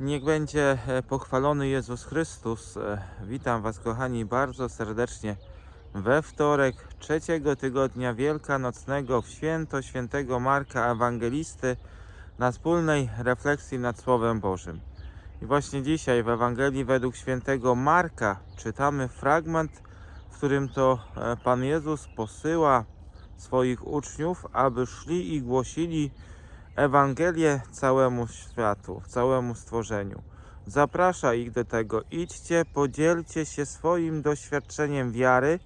Niech będzie e, pochwalony Jezus Chrystus. E, Witam Was, kochani, bardzo serdecznie we wtorek trzeciego tygodnia wielkanocnego w święto świętego Marka Ewangelisty na wspólnej refleksji nad Słowem Bożym. I właśnie dzisiaj w Ewangelii według świętego Marka czytamy fragment, w którym to e, Pan Jezus posyła swoich uczniów, aby szli i głosili Ewangelię całemu światu, całemu stworzeniu. Zaprasza ich do tego. Idźcie, podzielcie się swoim doświadczeniem wiary,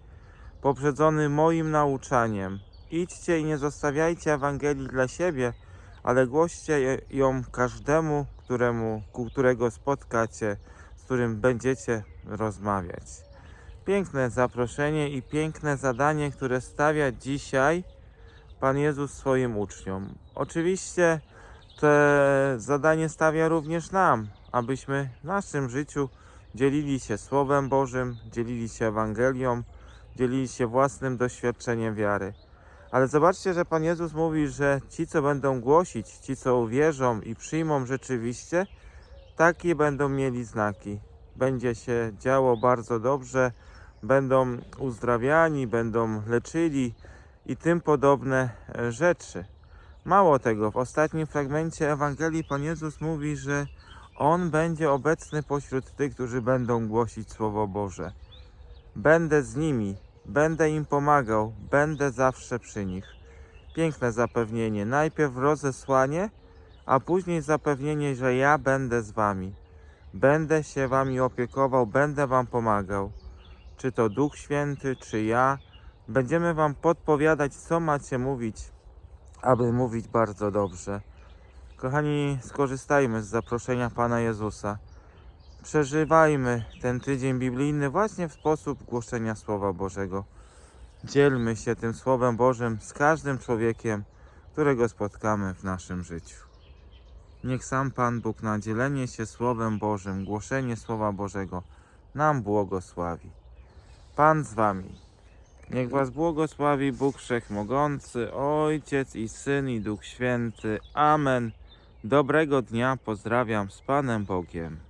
poprzedzonym moim nauczaniem. Idźcie i nie zostawiajcie Ewangelii dla siebie, ale głoście ją każdemu, któremu, którego spotkacie, z którym będziecie rozmawiać. Piękne zaproszenie i piękne zadanie, które stawia dzisiaj Pan Jezus swoim uczniom. Oczywiście te zadanie stawia również nam, abyśmy w naszym życiu dzielili się Słowem Bożym, dzielili się Ewangelią, dzielili się własnym doświadczeniem wiary. Ale zobaczcie, że Pan Jezus mówi, że ci, co będą głosić, ci, co uwierzą i przyjmą rzeczywiście, takie będą mieli znaki. Będzie się działo bardzo dobrze, będą uzdrawiani, będą leczyli i tym podobne e, rzeczy. Mało tego, w ostatnim fragmencie Ewangelii Pan Jezus mówi, że On będzie obecny pośród tych, którzy będą głosić Słowo Boże. Będę z nimi, będę im pomagał, będę zawsze przy nich. Piękne zapewnienie. Najpierw rozesłanie, a później zapewnienie, że ja będę z wami. Będę się wami opiekował, będę wam pomagał. Czy to Duch Święty, czy ja, będziemy wam podpowiadać, co macie mówić, aby mówić bardzo dobrze. Kochani, skorzystajmy z zaproszenia Pana Jezusa. Przeżywajmy ten tydzień biblijny właśnie w sposób głoszenia Słowa Bożego. Dzielmy się tym Słowem Bożym z każdym człowiekiem, którego spotkamy w naszym życiu. Niech sam Pan Bóg na dzielenie się Słowem Bożym, głoszenie Słowa Bożego nam błogosławi. Pan z Wami. Niech Was błogosławi Bóg Wszechmogący, Ojciec i Syn i Duch Święty. Amen. Dobrego dnia pozdrawiam z Panem Bogiem.